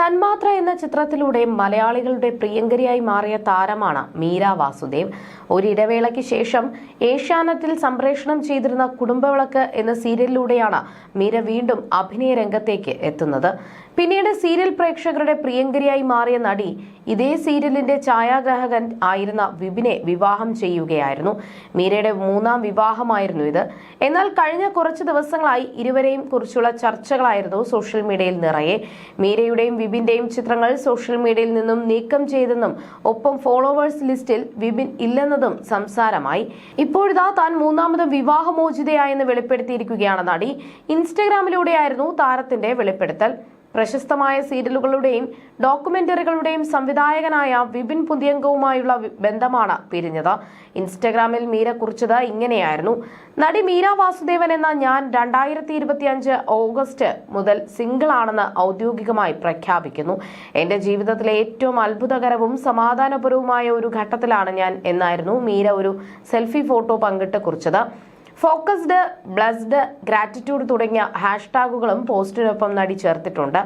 തന്മാത്ര എന്ന ചിത്രത്തിലൂടെ മലയാളികളുടെ പ്രിയങ്കരിയായി മാറിയ താരമാണ് മീര വാസുദേവ്. ഒരിടവേളയ്ക്ക് ശേഷം ഏഷ്യാനെറ്റിൽ സംപ്രേഷണം ചെയ്തിരുന്ന കുടുംബവിളക്ക് എന്ന സീരിയലിലൂടെയാണ് മീര വീണ്ടും അഭിനയ രംഗത്തേക്ക് എത്തുന്നത്. പിന്നീട് സീരിയൽ പ്രേക്ഷകരുടെ പ്രിയങ്കരിയായി മാറിയ നടി ഇതേ സീരിയലിന്റെ ഛായാഗ്രാഹകൻ ആയിരുന്ന വിപിനെ വിവാഹം ചെയ്യുകയായിരുന്നു. മീരയുടെ മൂന്നാം വിവാഹമായിരുന്നു ഇത്. എന്നാൽ കഴിഞ്ഞ കുറച്ച് ദിവസങ്ങളായി ഇരുവരെയും കുറിച്ചുള്ള ചർച്ചകളായിരുന്നു സോഷ്യൽ മീഡിയയിൽ നിറയെ. മീരയുടെയും വിപിന്റെയും ചിത്രങ്ങൾ സോഷ്യൽ മീഡിയയിൽ നിന്നും നീക്കം ചെയ്തെന്നും ഒപ്പം ഫോളോവേഴ്സ് ലിസ്റ്റിൽ വിപിൻ ഇല്ലെന്നതും സംസാരമായി. ഇപ്പോഴിതാ താൻ മൂന്നാമത് വിവാഹമോചിതയായെന്ന് വെളിപ്പെടുത്തിയിരിക്കുകയാണ് നടി. ഇൻസ്റ്റഗ്രാമിലൂടെയായിരുന്നു താരത്തിന്റെ വെളിപ്പെടുത്തൽ. പ്രശസ്തമായ സീരിയലുകളുടെയും ഡോക്യുമെന്ററികളുടെയും സംവിധായകനായ വിപിൻ പുതിയങ്കവുമായുള്ള ബന്ധമാണ് പിരിഞ്ഞത്. ഇൻസ്റ്റഗ്രാമിൽ മീര കുറിച്ചത് ഇങ്ങനെയായിരുന്നു. നടി മീര വാസുദേവൻ എന്ന ഞാൻ രണ്ടായിരത്തി ഇരുപത്തിയഞ്ച് ഓഗസ്റ്റ് മുതൽ സിംഗിൾ ആണെന്ന് ഔദ്യോഗികമായി പ്രഖ്യാപിക്കുന്നു. എന്റെ ജീവിതത്തിലെ ഏറ്റവും അത്ഭുതകരവും സമാധാനപരവുമായ ഒരു ഘട്ടത്തിലാണ് ഞാൻ എന്നായിരുന്നു മീര ഒരു സെൽഫി ഫോട്ടോ പങ്കിട്ട് കുറിച്ചത്. ഫോക്കസ്ഡ് ബ്ലസ്ഡ് ഗ്രാറ്റിറ്റ്യൂഡ് തുടങ്ങിയ ഹാഷ്ടാഗുകളും പോസ്റ്റിനൊപ്പം നടി ചേർത്തിട്ടുണ്ട്.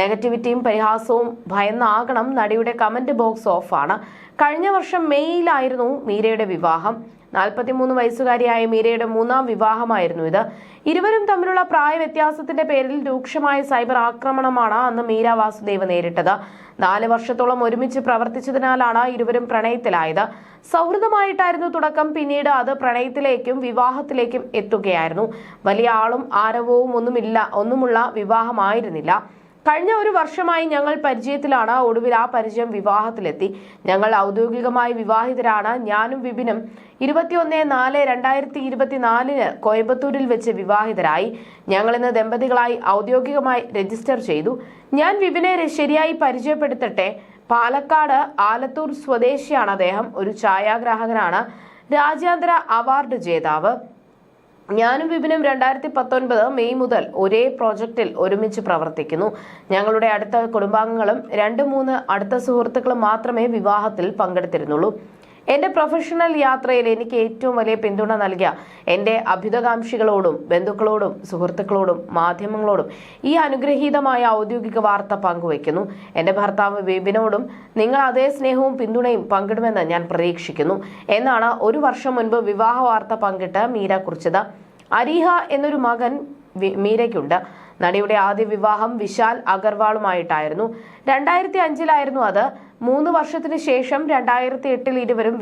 നെഗറ്റിവിറ്റിയും പരിഹാസവും ഭയന്നാകണം. നടിയുടെ കമന്റ് ബോക്സ് ഓഫാണ്. കഴിഞ്ഞ വർഷം മെയ്യിലായിരുന്നു മീരയുടെ വിവാഹം. നാൽപ്പത്തിമൂന്ന് വയസ്സുകാരിയായ മീരയുടെ മൂന്നാം വിവാഹമായിരുന്നു ഇത്. ഇരുവരും തമ്മിലുള്ള പ്രായ വ്യത്യാസത്തിന്റെ പേരിൽ രൂക്ഷമായ സൈബർ ആക്രമണമാണ് അന്ന് മീര വാസുദേവ് നേരിട്ടത്. നാല് വർഷത്തോളം ഒരുമിച്ച് പ്രവർത്തിച്ചതിനാലാണ് ഇരുവരും പ്രണയത്തിലായത്. സൗഹൃദമായിട്ടായിരുന്നു തുടക്കം. പിന്നീട് അത് പ്രണയത്തിലേക്കും വിവാഹത്തിലേക്കും എത്തുകയായിരുന്നു. വലിയ ആളും ആരവവും ഒന്നുമില്ല ഒന്നുമുള്ള വിവാഹമായിരുന്നില്ല. കഴിഞ്ഞ ഒരു വർഷമായി ഞങ്ങൾ പരിചയത്തിലാണ്. ഒടുവിൽ ആ പരിചയം വിവാഹത്തിലെത്തി. ഞങ്ങൾ ഔദ്യോഗികമായി വിവാഹിതരാണ്. ഞാനും വിപിനും ഇരുപത്തിയൊന്ന് നാല് രണ്ടായിരത്തി ഇരുപത്തിനാലിന് കോയമ്പത്തൂരിൽ വെച്ച് വിവാഹിതരായി. ഞങ്ങൾ ഇന്ന് ദമ്പതികളായി ഔദ്യോഗികമായി രജിസ്റ്റർ ചെയ്തു. ഞാൻ വിപിനെ ശരിയായി പരിചയപ്പെടുത്തട്ടെ. പാലക്കാട് ആലത്തൂർ സ്വദേശിയാണ് അദ്ദേഹം. ഒരു ഛായാഗ്രാഹകനാണ്. രാജ്യാന്തര അവാർഡ് ജേതാവ്. ഞാനും വിപിനും രണ്ടായിരത്തി പത്തൊൻപത് മെയ് മുതൽ ഒരേ പ്രോജക്റ്റിൽ ഒരുമിച്ച് പ്രവർത്തിക്കുന്നു. ഞങ്ങളുടെ അടുത്ത കുടുംബാംഗങ്ങളും രണ്ട് മൂന്ന് അടുത്ത സുഹൃത്തുക്കളും മാത്രമേ വിവാഹത്തിൽ പങ്കെടുത്തിരുന്നുള്ളൂ. എന്റെ പ്രൊഫഷണൽ യാത്രയിൽ എനിക്ക് ഏറ്റവും വലിയ പിന്തുണ നൽകിയ എന്റെ അഭ്യുതകാംക്ഷികളോടും ബന്ധുക്കളോടും സുഹൃത്തുക്കളോടും മാധ്യമങ്ങളോടും ഈ അനുഗ്രഹീതമായ ഔദ്യോഗിക വാർത്ത പങ്കുവയ്ക്കുന്നു. എന്റെ ഭർത്താവ് വിപിനോടും നിങ്ങൾ അതേ സ്നേഹവും പിന്തുണയും പങ്കിടുമെന്ന് ഞാൻ പ്രതീക്ഷിക്കുന്നു. എന്നാണ് ഒരു വർഷം മുൻപ് വിവാഹ വാർത്ത പങ്കിട്ട് മീര കുറിച്ചത്. അരീഹ എന്നൊരു മകൻ മീരയ്ക്കുണ്ട്. നടിയുടെ ആദ്യ വിവാഹം വിശാൽ അഗർവാളുമായിട്ടായിരുന്നു. രണ്ടായിരത്തി അഞ്ചിലായിരുന്നു അത്. മൂന്ന് വർഷത്തിന് ശേഷം രണ്ടായിരത്തി എട്ടിൽ ഇരുവരും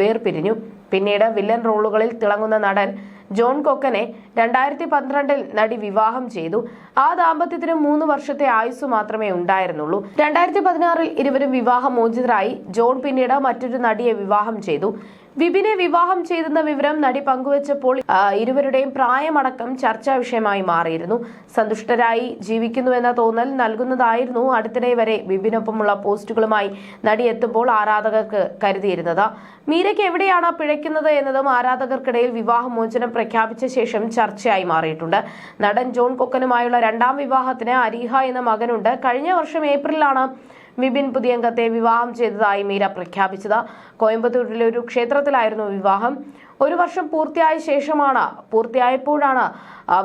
വേർപിരിഞ്ഞു. പിന്നീട് വില്ലൻ റോളുകളിൽ തിളങ്ങുന്ന നടൻ ജോൺ കൊക്കനെ രണ്ടായിരത്തി പന്ത്രണ്ടിൽ നടി വിവാഹം ചെയ്തു. ആ ദാമ്പത്യത്തിന് മൂന്ന് വർഷത്തെ ആയുസ് മാത്രമേ ഉണ്ടായിരുന്നുള്ളൂ. രണ്ടായിരത്തി പതിനാറിൽ ഇരുവരും വിവാഹമോചിതരായി. ജോൺ പിന്നീട് മറ്റൊരു നടിയെ വിവാഹം ചെയ്തു. വിപിനെ വിവാഹം ചെയ്തെന്ന വിവരം നടി പങ്കുവച്ചപ്പോൾ ഇരുവരുടെയും പ്രായമടക്കം ചർച്ചാ വിഷയമായി മാറിയിരുന്നു. സന്തുഷ്ടരായി ജീവിക്കുന്നുവെന്ന തോന്നൽ നൽകുന്നതായിരുന്നു അടുത്തിടെ വരെ വിപിനൊപ്പമുള്ള പോസ്റ്റുകളുമായി നടി എത്തുമ്പോൾ ആരാധകർക്ക് കരുതിയിരുന്നത്. മീരയ്ക്ക് എവിടെയാണ് പിഴയ്ക്കുന്നത് എന്നതും ആരാധകർക്കിടയിൽ വിവാഹമോചനം പ്രഖ്യാപിച്ച ശേഷം ചർച്ചയായി മാറിയിട്ടുണ്ട്. നടൻ ജോൺ കൊക്കനുമായുള്ള രണ്ടാം വിവാഹത്തിന് അരീഹ എന്ന മകനുണ്ട്. കഴിഞ്ഞ വർഷം ഏപ്രിലാണ് വിപിൻ പുതിയംഗത്തെ വിവാഹം ചെയ്തതായി മീര പ്രഖ്യാപിച്ചത്. കോയമ്പത്തൂരിലെ ഒരു ക്ഷേത്രത്തിലായിരുന്നു വിവാഹം. ഒരു വർഷം പൂർത്തിയായ ശേഷമാണ് പൂർത്തിയായപ്പോഴാണ്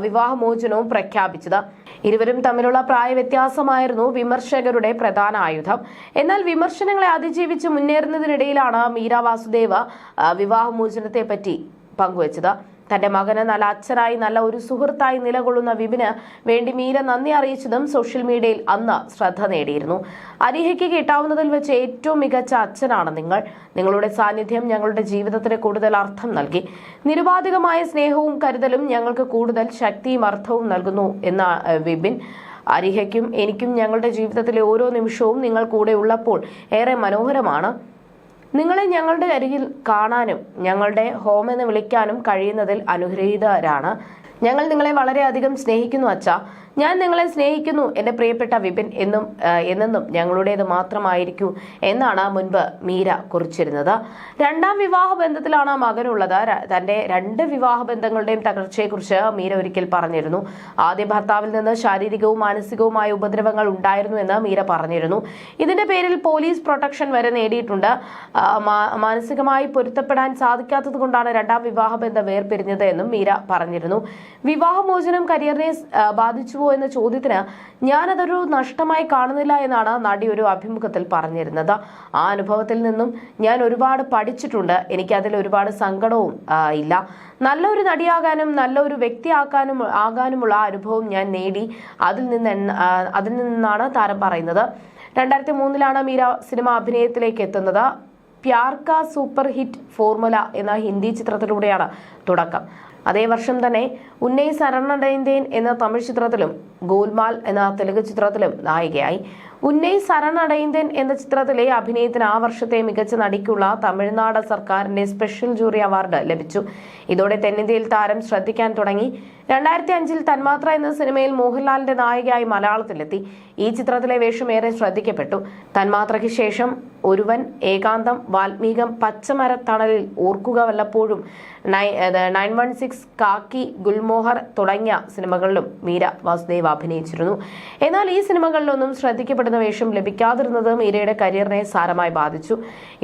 വിവാഹമോചനവും പ്രഖ്യാപിച്ചത്. ഇരുവരും തമ്മിലുള്ള പ്രായവ്യത്യാസമായിരുന്നു വിമർശകരുടെ പ്രധാന ആയുധം. എന്നാൽ വിമർശനങ്ങളെ അതിജീവിച്ച് മുന്നേറുന്നതിനിടയിലാണ് മീര വാസുദേവ് വിവാഹമോചനത്തെ പറ്റി പങ്കുവച്ചത്. തന്റെ മകന് നല്ല അച്ഛനായി നല്ല ഒരു സുഹൃത്തായി നിലകൊള്ളുന്ന വിപിന് വേണ്ടി മീര നന്ദി അറിയിച്ചതും സോഷ്യൽ മീഡിയയിൽ അന്ന് ശ്രദ്ധ നേടിയിരുന്നു. അരിഹയ്ക്ക് കിട്ടാവുന്നതിൽ വെച്ച് ഏറ്റവും മികച്ച അച്ഛനാണ് നിങ്ങൾ. നിങ്ങളുടെ സാന്നിധ്യം ഞങ്ങളുടെ ജീവിതത്തിന് കൂടുതൽ അർത്ഥം നൽകി. നിരുപാധികമായ സ്നേഹവും കരുതലും ഞങ്ങൾക്ക് കൂടുതൽ ശക്തിയും അർത്ഥവും നൽകുന്നു എന്ന വിപിൻ അരിഹയ്ക്കും എനിക്കും ഞങ്ങളുടെ ജീവിതത്തിലെ ഓരോ നിമിഷവും നിങ്ങൾ കൂടെ ഉള്ളപ്പോൾ ഏറെ മനോഹരമാണ്. നിങ്ങളെ ഞങ്ങളുടെ അരികിൽ കാണാനും ഞങ്ങളുടെ ഹോം എന്ന് വിളിക്കാനും കഴിയുന്നതിൽ അനുഗ്രഹീതരാണ്. ഞങ്ങൾ നിങ്ങളെ വളരെയധികം സ്നേഹിക്കുന്നു അച്ഛ. ഞാൻ നിങ്ങളെ സ്നേഹിക്കുന്നു എന്റെ പ്രിയപ്പെട്ട വിപിൻ എന്നും എന്നെന്നും ഞങ്ങളുടേത് മാത്രമായിരിക്കൂ എന്നാണ് മുൻപ് മീര കുറിച്ചിരുന്നത്. രണ്ടാം വിവാഹ ബന്ധത്തിലാണ് ആ മകനുള്ളത്. തന്റെ രണ്ട് വിവാഹ ബന്ധങ്ങളുടെയും തകർച്ചയെക്കുറിച്ച് മീര ഒരിക്കൽ പറഞ്ഞിരുന്നു. ആദ്യ ഭർത്താവിൽ നിന്ന് ശാരീരികവും മാനസികവുമായ ഉപദ്രവങ്ങൾ ഉണ്ടായിരുന്നു എന്ന് മീര പറഞ്ഞിരുന്നു. ഇതിന്റെ പേരിൽ പോലീസ് പ്രൊട്ടക്ഷൻ വരെ നേടിയിട്ടുണ്ട്. മാനസികമായി പൊരുത്തപ്പെടാൻ സാധിക്കാത്തത് കൊണ്ടാണ് രണ്ടാം വിവാഹ ബന്ധം വേർപിരിഞ്ഞത് എന്നും മീര പറഞ്ഞിരുന്നു. വിവാഹമോചനം കരിയറിനെ ആ, ബാധിച്ചുവോ എന്ന ചോദ്യത്തിന് ഞാനതൊരു നഷ്ടമായി കാണുന്നില്ല എന്നാണ് നടി ഒരു അഭിമുഖത്തിൽ പറഞ്ഞിരുന്നത്. ആ അനുഭവത്തിൽ നിന്നും ഞാൻ ഒരുപാട് പഠിച്ചിട്ടുണ്ട്. എനിക്ക് അതിൽ ഒരുപാട് സങ്കടവും ഇല്ല. നല്ലൊരു നടിയാകാനും നല്ലൊരു വ്യക്തിയാക്കാനും ആകാനുമുള്ള അനുഭവം ഞാൻ നേടി. അതിൽ നിന്ന് അതിൽ നിന്നാണ് താരം പറയുന്നത്. രണ്ടായിരത്തി മൂന്നിലാണ് മീര സിനിമ അഭിനയത്തിലേക്ക് എത്തുന്നത്. പ്യാർ കാ സൂപ്പർ ഹിറ്റ് ഫോർമുല എന്ന ഹിന്ദി ചിത്രത്തിലൂടെയാണ് തുടക്കം. അതേ വർഷം തന്നെ ഉന്നൈ സരണടൈന്തേൻ എന്ന തമിഴ് ചിത്രത്തിലും ഗോൽമാൽ എന്ന തെലുങ്ക് ചിത്രത്തിലും നായികയായി. ഉന്നൈ സരണടൈന്തേൻ എന്ന ചിത്രത്തിലെ അഭിനയത്തിന് ആ വർഷത്തെ മികച്ച നടിക്കുള്ള തമിഴ്നാട് സർക്കാരിന്റെ സ്പെഷ്യൽ ജൂറി അവാർഡ് ലഭിച്ചു. ഇതോടെ തെന്നിന്ത്യയിൽ താരം ശ്രദ്ധിക്കാൻ തുടങ്ങി. രണ്ടായിരത്തി അഞ്ചിൽ തന്മാത്ര എന്ന സിനിമയിൽ മോഹൻലാലിന്റെ നായികയായി മലയാളത്തിലെത്തി. ഈ ചിത്രത്തിലെ വേഷം ഏറെ ശ്രദ്ധിക്കപ്പെട്ടു. തന്മാത്രയ്ക്ക് ശേഷം ഒരുവൻ Ekantham Valmikam Pachamarathanalil Orkkuka Vallappozhum nine one six Kaaki Gulmohar തുടങ്ങിയ സിനിമകളിലും മീര വാസുദേവ് അഭിനയിച്ചിരുന്നു. എന്നാൽ ഈ സിനിമകളിലൊന്നും ശ്രദ്ധിക്കപ്പെടുന്ന വേഷം ലഭിക്കാതിരുന്നത് മീരയുടെ കരിയറിനെ സാരമായി ബാധിച്ചു.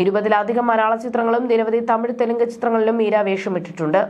ഇരുപതിലധികം മലയാള ചിത്രങ്ങളും നിരവധി തമിഴ് തെലുങ്ക് ചിത്രങ്ങളിലും മീര വേഷമിട്ടിട്ടുണ്ട്.